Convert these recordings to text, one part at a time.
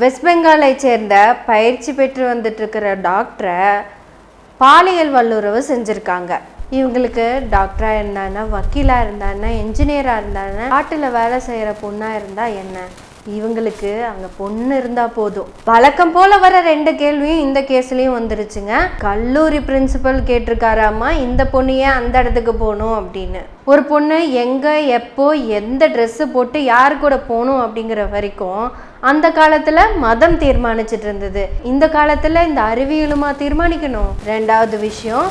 West பெங்காலை சேர்ந்த பயிற்சி பெற்று வந்துட்டுருக்கிற டாக்டரை பாலியல் வல்லுறவு செஞ்சுருக்காங்க. இவங்களுக்கு டாக்டராக இருந்தாங்கன்னா வக்கீலாக இருந்தாங்கன்னா என்ஜினியராக இருந்தாங்கன்னா நாட்டில் வேலை செய்கிற பொண்ணாக இருந்தால் என்ன? இவங்களுக்கு அங்கே பொண்ணு இருந்தால் போதும். வழக்கம் போல் வர ரெண்டு கேள்வியும் இந்த கேஸ்லேயும் வந்துருச்சுங்க. கல்லூரி பிரின்சிபல் கேட்டிருக்காராமா இந்த பொண்ணு ஏன் அந்த இடத்துக்கு போகணும் அப்படின்னு. ஒரு பொண்ணு எங்கே எப்போ எந்த ட்ரெஸ்ஸு போட்டு யார் கூட போகணும் அப்படிங்கிற வரைக்கும் அந்த காலத்துல மதம் தீர்மானிச்சிட்டு இருந்தது. இந்த காலத்துல இந்த அறிவியலுமா தீர்மானிக்கணும்? ரெண்டாவது விஷயம்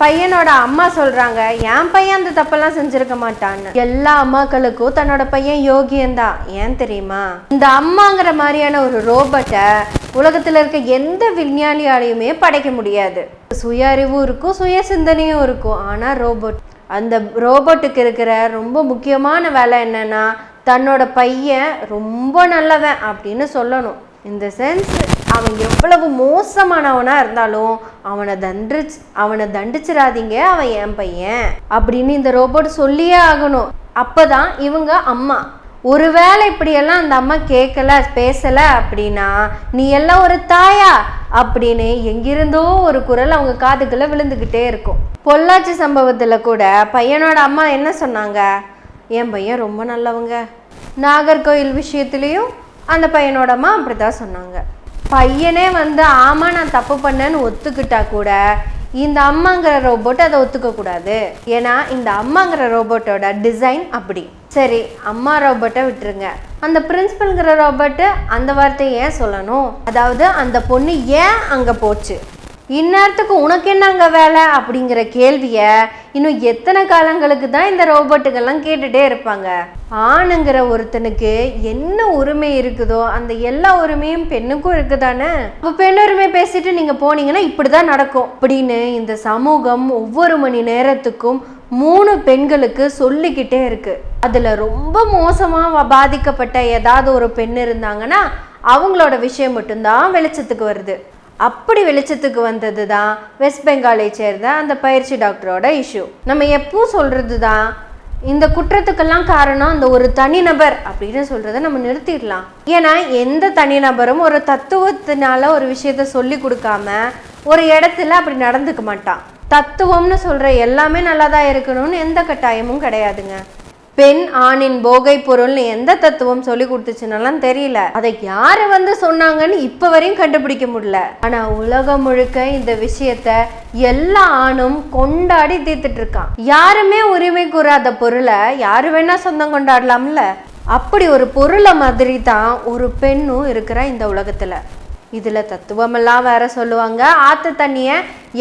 பையனோட அம்மா சொல்றாங்க என் பையன் அந்த தப்பெல்லாம் செஞ்சிருக்க மாட்டான்னு. எல்லா அம்மாக்களுக்கும் தன்னோட பையன் யோகியந்தான் ஏன் தெரியுமா? இந்த அம்மாங்கிற மாதிரியான ஒரு ரோபோட்டை உலகத்துல இருக்க எந்த விஞ்ஞானியாலையுமே படைக்க முடியாது. சுய அறிவும் இருக்கும் சுய சிந்தனையும் இருக்கும். ஆனா ரோபோட் அந்த ரோபோட்டுக்கு இருக்கிற ரொம்ப முக்கியமான வேலை என்னன்னா தன்னோட பையன் ரொம்ப நல்லவன் அப்படின்னு சொல்லணும். இந்த சென்ஸ் அவன் எவ்வளவு மோசமானவனாக இருந்தாலும் அவனை தண்டிச்சு அவனை தண்டிச்சிடாதீங்க அவன் என் பையன் அப்படின்னு இந்த ரோபோட் சொல்லியே ஆகணும். அப்பதான் இவங்க அம்மா. ஒருவேளை இப்படியெல்லாம் அந்த அம்மா கேட்கல பேசலை அப்படின்னா நீ எல்லாம் ஒரு தாயா? அப்படின்னு எங்கிருந்தோ ஒரு குரல் அவங்க காதுக்குள்ளே விழுந்துக்கிட்டே இருக்கும். பொள்ளாச்சி சம்பவத்தில் கூட பையனோட அம்மா என்ன சொன்னாங்க? என் பையன் ரொம்ப நல்லவங்க. நாகர்கோயில் விஷயத்துலேயும் அந்த பையனோட அம்மா அப்படி தான் சொன்னாங்க. பையனே வந்து ஆமாம் நான் தப்பு பண்ணேன்னு ஒத்துக்கிட்டா கூட இந்த அம்மாங்கிற ரோபோட் அதை ஒத்துக்கக்கூடாது ஏன்னா இந்த அம்மாங்கிற ரோபோட்டோட டிசைன் அப்படி. சரி அம்மா ரோபோட்டை விட்டுருங்க. அந்த பிரின்சிபல்ங்கிற ரோபோட்டு அந்த வார்த்தையை ஏன் சொல்லணும்? அதாவது அந்த பொண்ணு ஏன் அங்கே போச்சு? இந்நேரத்துக்கு உனக்கு என்னங்க வேலை அப்படிங்கிற கேள்வியை இன்னும் எத்தனை காலங்களுக்கு தான் இந்த ரோபோட்டுகள்லாம் கேட்டுகிட்டே இருப்பாங்க? ஆணுங்கிற ஒருத்தனுக்கு என்ன உரிமை இருக்குதோ அந்த எல்லா உரிமையும் பெண்ணுக்கும் இருக்குதானே? அப்போ பெண் உரிமை பேசிட்டு நீங்கள் போனீங்கன்னா இப்படி தான் நடக்கும். அப்படின்னு இந்த சமூகம் ஒவ்வொரு மணி நேரத்துக்கும் மூணு பெண்களுக்கு சொல்லிக்கிட்டே இருக்கு. அதில் ரொம்ப மோசமாக பாதிக்கப்பட்ட ஏதாவது ஒரு பெண் இருந்தாங்கன்னா அவங்களோட விஷயம் மட்டும்தான் வெளிச்சத்துக்கு வருது. அப்படி வெளிச்சத்துக்கு வந்தது தான் வெஸ்ட் பெங்காலை சேர்ந்த அந்த பயிற்சி டாக்டரோட இஷ்யூ நம்ம எப்போ சொல்கிறது தான் இந்த குற்றத்துக்கெல்லாம் காரணம் அந்த ஒரு தனிநபர் அப்படின்னு சொல்கிறத நம்ம நிறுத்திடலாம். ஏன்னா எந்த தனிநபரும் ஒரு தத்துவத்தினால ஒரு விஷயத்த சொல்லி கொடுக்காம ஒரு இடத்துல அப்படி நடந்துக்க மாட்டான். தத்துவம்னு சொல்கிற எல்லாமே நல்லா தான் இருக்கணும்னு எந்த கட்டாயமும் கிடையாதுங்க. பெண் ஆணின் போகை பொருள்னு எந்த தத்துவம் சொல்லி கொடுத்துச்சுனாலாம் தெரியல. அதை யாரு வந்து சொன்னாங்கன்னு இப்ப வரையும் கண்டுபிடிக்க முடியல. ஆனா உலகம் முழுக்க இந்த விஷயத்த எல்லா ஆணும் கொண்டாடி தீர்த்துட்டு இருக்கான். யாருமே உரிமை கூறாத பொருளை யாரு வேணா சொந்தம் கொண்டாடலாம்ல. அப்படி ஒரு பொருளை மாதிரி தான் ஒரு பெண்ணும் இருக்கிறா இந்த உலகத்துல. இதுல தத்துவமெல்லாம் வேற சொல்லுவாங்க. ஆத்த தண்ணிய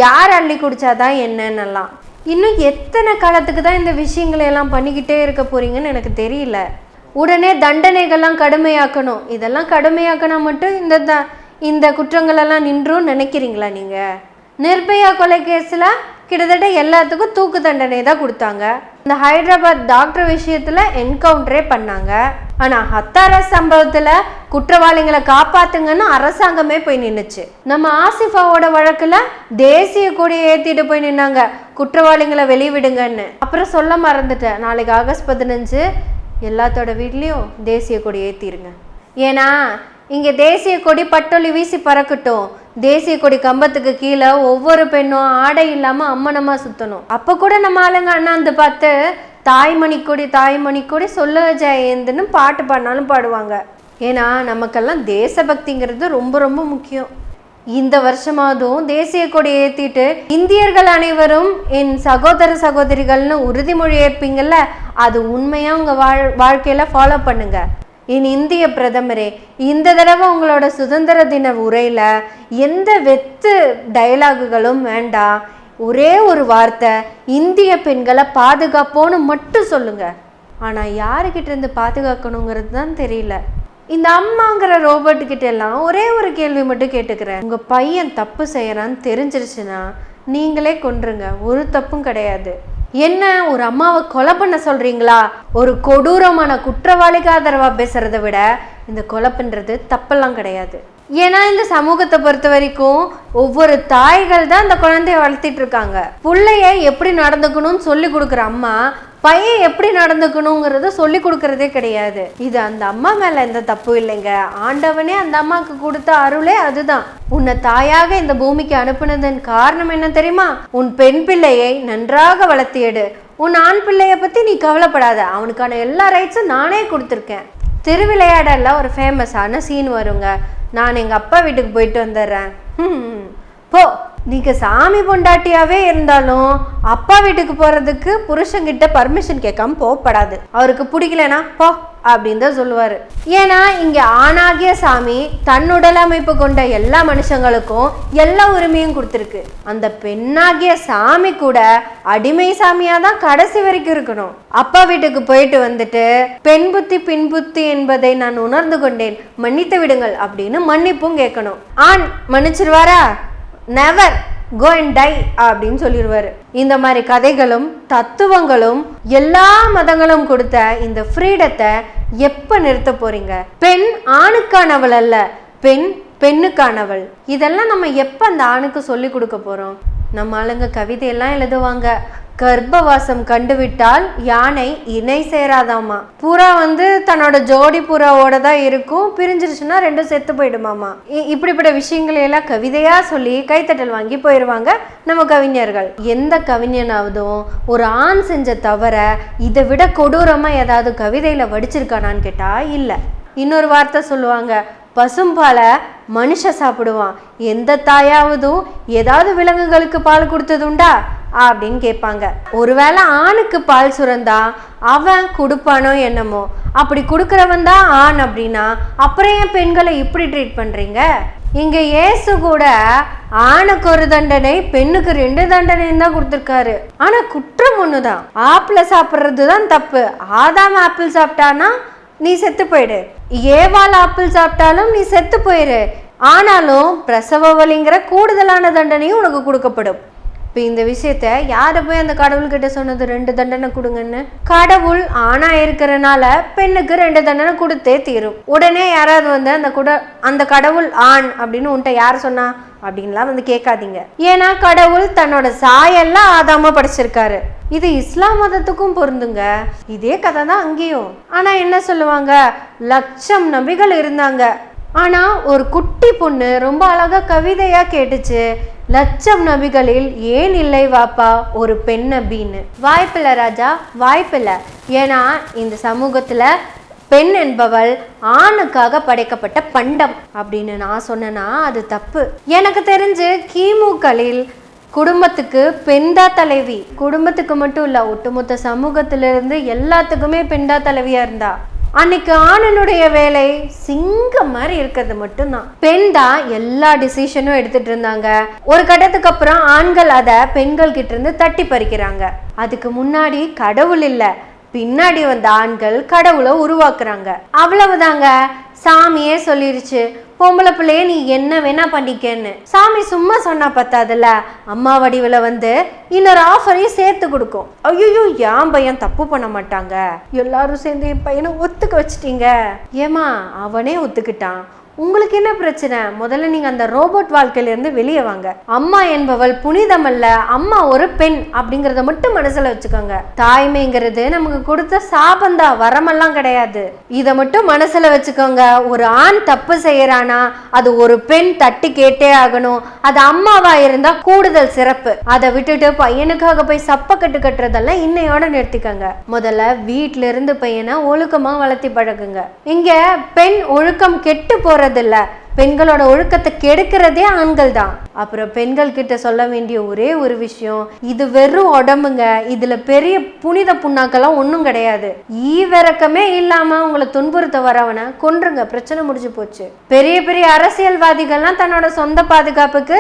யார் அள்ளி குடிச்சாதான் என்னன்னெல்லாம் இன்னும் எத்தனை காலத்துக்கு தான் இந்த விஷயங்களை எல்லாம் பண்ணிக்கிட்டே இருக்க போறீங்கன்னு எனக்கு தெரியல. உடனே தண்டனைகள்லாம் கடுமையாக்கணும். இதெல்லாம் கடுமையாக்கினா மட்டும் இந்த த இந்த குற்றங்களெல்லாம் நின்றும் நினைக்கிறீங்களா நீங்கள் நிர்பயா கொலை கேஸில் கிட்டத்தட்ட எல்லாத்துக்கும் தூக்கு தண்டனை தான் கொடுத்தாங்க. இந்த ஹைதராபாத் டாக்டர் விஷயத்துல என்கவுண்டரே பண்ணாங்க. ஆனா ஹத்தாரஸ் சம்பவத்துல குற்றவாளிகளை காப்பாத்துங்கன்னு அரசாங்கமே போய் நின்றுச்சு நம்ம ஆசிஃபாவோட வழக்குல தேசிய கொடியை ஏத்திட்டு போய் நின்னாங்க. குற்றவாளிகளை வெளிவிடுங்கன்னு. அப்புறம் சொல்ல மறந்துட்டேன். நாளைக்கு ஆகஸ்ட் பதினஞ்சு எல்லாத்தோட வீட்லயும் தேசிய கொடி ஏற்றிடுங்க ஏன்னா இங்கே தேசிய கொடி பட்டொலி வீசி பறக்கட்டும். தேசிய கொடி கம்பத்துக்கு கீழே ஒவ்வொரு பெண்ணும் ஆடை இல்லாமல் அம்மனமாக சுற்றணும் அப்போ கூட நம்ம ஆளுங்க அண்ணாந்து பார்த்து தாய்மணி கொடி தாய்மணி கொடி சொல்ல ஜெயந்துன்னு பாட்டு பாடினாலும் பாடுவாங்க. ஏன்னா நமக்கெல்லாம் தேசபக்திங்கிறது ரொம்ப ரொம்ப முக்கியம். இந்த வருஷமாவதும் தேசிய கொடி ஏற்றிட்டு இந்தியர்கள் அனைவரும் என் சகோதர சகோதரிகள்னு உறுதிமொழி ஏற்பீங்கள்ல அது உண்மையாக உங்கள் வாழ் வாழ்க்கையில் ஃபாலோ பண்ணுங்கள் என் இந்திய பிரதமரே இந்த தடவை உங்களோட சுதந்திர தின உரையில் எந்த வெத்து டைலாகுகளும் வேண்டாம் ஒரே ஒரு வார்த்தை இந்திய பெண்களை பாதுகாப்போன்னு மட்டும் சொல்லுங்க. ஆனால் யாருக்கிட்ட இருந்து பாதுகாக்கணுங்கிறது தான் தெரியல. இந்த அம்மாங்கிற ரோபோட் கிட்ட எல்லாம் ஒரே ஒரு கேள்வி மட்டும் கேட்டுக்கிறேன். உங்கள் பையன் தப்பு செய்கிறான்னு தெரிஞ்சிருச்சுன்னா நீங்களே கொன்றுங்க. ஒரு தப்பும் கிடையாது. என்ன ஒரு அம்மாவை கொலை பண்ண சொல்றீங்களா? ஒரு கொடூரமான குற்றவாளிக்கு ஆதரவா பேசுகிறத விட இந்த கொலை பண்றது தப்பெல்லாம் கிடையாது. ஏன்னா இந்த சமூகத்தை பொறுத்த வரைக்கும் ஒவ்வொரு தாய்கள் தான் அந்த குழந்தைய வளர்த்திட்டு இருக்காங்க. பிள்ளைய எப்படி நடந்துக்கணும்னு சொல்லி கொடுக்குற அம்மா பையன் எப்படி நடந்துக்கணுங்கிறத சொல்லி கொடுக்கறதே கிடையாது. இது அந்த அம்மா மேல எந்த தப்பு இல்லைங்க. ஆண்டவனே அந்த அம்மாவுக்கு கொடுத்த அருளே அதுதான். உன்னை தாயாக இந்த பூமிக்கு அனுப்புனதன் காரணம் என்ன தெரியுமா? உன் பெண் பிள்ளையை நன்றாக வளர்த்தி எடு. உன் ஆண் பிள்ளைய பத்தி நீ கவலைப்படாத. அவனுக்கான எல்லா ரைட்ஸும் நானே கொடுத்துருக்கேன். திருவிளையாடல்ல ஒரு ஃபேமஸான சீன் வருங்க. நான் எங்க அப்பா வீட்டுக்கு போயிட்டு வந்துடுறேன். போ. நீங்க சாமி பொண்டாட்டியாவே இருந்தாலும் அப்பா வீட்டுக்கு போறதுக்கு புருஷன்கிட்ட பர்மிஷன் கேட்காம போகப்படாது. அவருக்கு பிடிக்கலனா போ அப்படின்னு தான் சொல்லுவாரு. ஏன்னா இங்க ஆணாகிய சாமி தன் உடல் அமைப்பு கொண்ட எல்லா மனுஷங்களுக்கும் எல்லா உரிமையும் கொடுத்துருக்கு. அந்த பெண்ணாகிய சாமி கூட அடிமை சாமியா தான் கடைசி வரைக்கும் இருக்கணும். அப்பா வீட்டுக்கு போயிட்டு வந்துட்டு பெண் புத்தி பின் புத்தி என்பதை நான் உணர்ந்து கொண்டேன். மன்னித்து விடுங்கள் அப்படின்னு மன்னிப்பும் கேட்கணும். ஆண் மன்னிச்சிருவாரா? நெவர் கோ அண்ட் டை அப்படின்னு சொல்லிடுவார் இந்த மாதிரி கதைகளும் தத்துவங்களும் எல்லா மதங்களும் கொடுத்த இந்த ஃப்ரீடத்தை எப்போ நிறுத்த போறீங்க? பெண் ஆணுக்கானவள் அல்ல பெண் பெண்ணுக்கானவள். இதெல்லாம் நம்ம எப்போ அந்த ஆணுக்கு சொல்லி கொடுக்க போகிறோம் நம்ம ஆளுங்க கவிதையெல்லாம் எழுதுவாங்க. கர்ப்பவாசம் கண்டுவிட்டால் யானை இணை சேராதாமா. புறா வந்து தன்னோட ஜோடி புறாவோட தான் இருக்கும். பிரிஞ்சிருச்சுன்னா ரெண்டும் செத்து போயிடுமாமா. இ- இப்படிப்பட்ட விஷயங்களை எல்லாம் கவிதையா சொல்லி கைத்தட்டல் வாங்கி போயிடுவாங்க நம்ம கவிஞர்கள். எந்த கவிஞனாவதும் ஒரு ஆண் செஞ்ச தவிர இதை விட கொடூரமா ஏதாவது கவிதையில வடிச்சிருக்கானான்னு கேட்டா இல்ல. இன்னொரு வார்த்தை சொல்லுவாங்க. பசும்பாலை மனுஷ சாப்பிடுவான். எந்த தாயாவதும் ஏதாவது விலங்குகளுக்கு பால் கொடுத்தது உண்டா? அப்படின்னு கேட்பாங்க. ஒருவேளை ஆணுக்கு பால் சுரந்தா அவன் கொடுப்பானோ என்னமோ? அப்படி கொடுக்குறவன் தான் ஆண் அப்படின்னா அப்புறம் ஏன் பெண்களை இப்படி ட்ரீட் பண்ணுறீங்க இங்கே இயேசு கூட ஆணுக்கு ஒரு தண்டனை பெண்ணுக்கு ரெண்டு தண்டனையும் தான் கொடுத்துருக்காரு. ஆனால் குற்றம் ஒன்று தான் ஆப்பிள் சாப்பிட்றது தான் தப்பு. ஆதாம் ஆப்பிள் சாப்பிட்டானா நீ செத்து போயிடு. ஏவால் ஆப்பிள் சாப்பிட்டாலும் நீ செத்து போயிரு. ஆனாலும் பிரசவ வலிங்கிற கூடுதலான தண்டனையும் உனக்கு கொடுக்கப்படும். இப்போ இந்த விஷயத்த யாரை போய் அந்த கடவுள்கிட்ட சொன்னது? ரெண்டு தண்டனை கொடுங்கன்னு. கடவுள் ஆணா இருக்கிறனால பெண்ணுக்கு ரெண்டு தண்டனை கொடுத்தே தீரும். உடனே யாராவது வந்து அந்த குட அந்த கடவுள் ஆண் அப்படின்னு உன்ட்ட யார் சொன்னா? அப்படின்லாம் வந்து கேட்காதீங்க. ஏன்னா கடவுள் தன்னோட சாயெல்லாம் ஆதாம படைச்சிருக்காரு. இது இஸ்லாம் மதத்துக்கும் பொருந்துங்க. இதே கதை தான் அங்கேயும். ஆனா என்ன சொல்லுவாங்க? லட்சம் நபிகள் இருந்தாங்க. ஆனா ஒரு குட்டி பொண்ணு ரொம்ப அழகா கவிதையா கேட்டுச்சு. லட்சம் நபிகளில் ஏன் இல்லை வாப்பா? ஒரு பெண் நபின்னு. வாய்ப்பில்லை ராஜா வாய்ப்பில்லை. ஏன்னா இந்த சமூகத்துல பெண் என்பவள் ஆணுக்காக படைக்கப்பட்ட பண்டம் அப்படின்னு நான் சொன்னேன்னா அது தப்பு. எனக்கு தெரிஞ்சு கிமுக்களில் குடும்பத்துக்கு பெண்தா தலைவி குடும்பத்துக்கு மட்டும் இல்ல ஒட்டுமொத்த சமூகத்திலிருந்து எல்லாத்துக்குமே பெண்தா தலைவியா இருந்தா. அன்னைக்கு ஆணனுடைய வேலை சிங்கம் மாதிரி இருக்கிறது மட்டும்தான். பெண் தான் எல்லா டிசிஷனும் எடுத்துட்டு இருந்தாங்க. ஒரு கட்டத்துக்கு அப்புறம் ஆண்கள் அதை பெண்கள் கிட்ட இருந்து தட்டி பறிக்கிறாங்க. அதுக்கு முன்னாடி கடவுள் இல்லை. பின்னாடி வந்த ஆண்கள் கடவுளை உருவாக்குறாங்க. அவ்வளவுதாங்க. சாமியே சொல்லிருச்சு பொம்பளை பிள்ளைய நீ என்ன வேணா பண்ணிக்கன்னு. சாமி சும்மா சொன்னா பத்தாதுல்ல. அம்மா வடிவில் வந்து இன்னொரு ஆஃபரையும் சேர்த்து கொடுக்கும். ஐயோ என் பையன் தப்பு பண்ண மாட்டாங்க? எல்லாரும் சேர்ந்து என் பையனை ஒத்துக்க வச்சிட்டீங்க. ஏமா அவனே ஒத்துக்கிட்டான். உங்களுக்கு என்ன பிரச்சனை? முதல்ல நீங்கள் அந்த ரோபோட் வாழ்க்கையிலேருந்து வெளியே வாங்க. அம்மா என்பவள் புனிதமல்ல அம்மா ஒரு பெண் அப்படிங்கிறத மட்டும் மனசில் வச்சுக்கோங்க. தாய்மைங்கிறது நமக்கு கொடுத்த சாபந்தா வரமெல்லாம் கிடையாது. இதை மட்டும் மனசில் வச்சுக்கோங்க. ஒரு ஆண் தப்பு செய்யறானா அது ஒரு பெண் தட்டி கேட்டே ஆகணும். அது அம்மாவா இருந்தா கூடுதல் சிறப்பு. அதை விட்டுட்டு பையனுக்காக போய் சப்ப கட்டு கட்டுறதெல்லாம் இன்னையோட நிறுத்திக்கோங்க. முதல்ல வீட்டில இருந்து பையனை ஒழுக்கமாக வளர்த்தி பழகுங்க. இங்க பெண் ஒழுக்கம் கெட்டு போறதில்ல பெண்களோட ஒழுக்கத்தை கெடுக்கிறதே ஆண்கள் தான் அப்புறம் பெண்கள் கிட்ட சொல்ல வேண்டிய ஒரே ஒரு விஷயம் இது வெறும் உடம்புங்க. இதுல பெரிய புனித புண்ணாக்கெல்லாம் ஒன்றும் கிடையாது. ஈவிறக்கமே இல்லாம உங்களை துன்புறுத்த வரவனை கொன்றுங்க. பிரச்சனை முடிஞ்சு போச்சு. பெரிய பெரிய அரசியல்வாதிகள்லாம் தன்னோட சொந்த பாதுகாப்புக்கு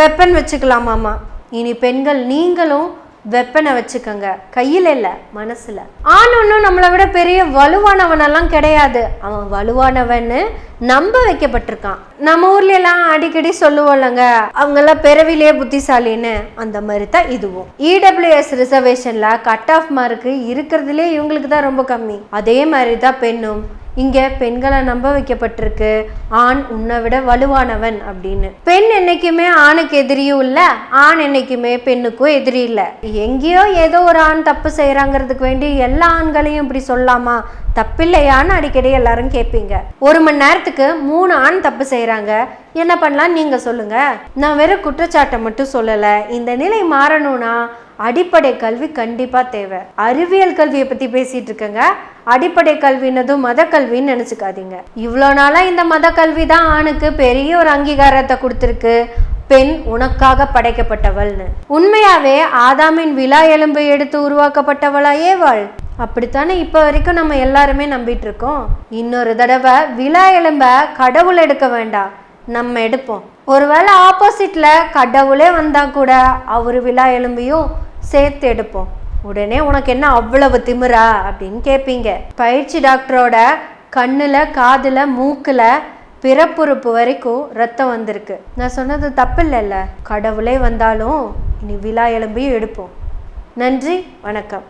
வெப்பன் வச்சுக்கலாமாமா? இனி பெண்கள் நீங்களும் வெப்பனை வச்சுக்கோங்க. கையில் இல்லை மனசில். ஆண் ஒன்றும் நம்மளை விட பெரிய வலுவானவனெல்லாம் கிடையாது. அவன் வலுவானவன்னு நம்ப வைக்கப்பட்டிருக்கான். நம்ம ஊர்ல எல்லாம் அடிக்கடி சொல்லுவோம்லங்க அவங்கெல்லாம் பிறவிலேயே புத்திசாலின்னு. அந்த மாதிரி தான் இதுவும் இடபிள்யூஎஸ் ரிசர்வேஷனில் கட் ஆஃப் மார்க் இருக்கிறதுலே இவங்களுக்கு தான் ரொம்ப கம்மி. அதே மாதிரி தான் பெண்ணும். இங்கே பெண்களை நம்ப வைக்கப்பட்டிருக்கு. ஆண் உன்னை விட வலுவானவன் அப்படின்னு. பெண் என்னைக்குமே ஆணுக்கு எதிரியும் இல்லை ஆண் என்னைக்குமே பெண்ணுக்கும் எதிரி இல்லை. எங்கேயோ ஏதோ ஒரு ஆண் தப்பு செய்கிறாங்கிறதுக்கு வேண்டி எல்லா ஆண்களையும் இப்படி சொல்லலாமா தப்பில்லையான்னு அடிக்கடி எல்லாரும் கேட்பீங்க ஒரு மணி நேரத்துக்கு மூணு ஆண் தப்பு செய்கிறாங்க என்ன பண்ணலாம் நீங்க சொல்லுங்க. நான் வெறும் குற்றச்சாட்டை மட்டும் சொல்லல. இந்த நிலை மாறணும்னா அடிப்படை கல்வி கண்டிப்பா தேவை. அறிவியல் கல்வியை பத்தி பேசிட்டு இருக்கேங்க. அடிப்படை கல்வினதும் மத கல்வின்னு நினச்சிக்காதீங்க. இவ்வளோ நாளாக இந்த மத கல்வி தான் ஆணுக்கு பெரிய ஒரு அங்கீகாரத்தை கொடுத்துருக்கு. பெண் உனக்காக படைக்கப்பட்டவள்னு. உண்மையாவே ஆதாமின் விழா எலும்பை எடுத்து உருவாக்கப்பட்டவளா ஏவாள் அப்படித்தானே இப்போ வரைக்கும் நம்ம எல்லாருமே நம்பிட்டு இருக்கோம் இன்னொரு தடவை விழா எலும்ப கடவுள் எடுக்க வேண்டாம். நம்ம எடுப்போம். ஒருவேளை ஆப்போசிட்ல கடவுளே வந்தா கூட அவர் விழா எலும்பையும் சேர்த்து எடுப்போம். உடனே உனக்கு என்ன அவ்வளவு திமிரா அப்படின்னு கேட்பீங்க பயிற்சி டாக்டரோட கண்ணில் காதில் மூக்கில் பிறப்புறுப்பு வரைக்கும் ரத்தம் வந்திருக்கு. நான் சொன்னது தப்பு இல்லைல்ல கடவுளே வந்தாலும் இனி விழா எலும்பையும் எடுப்போம். நன்றி வணக்கம்.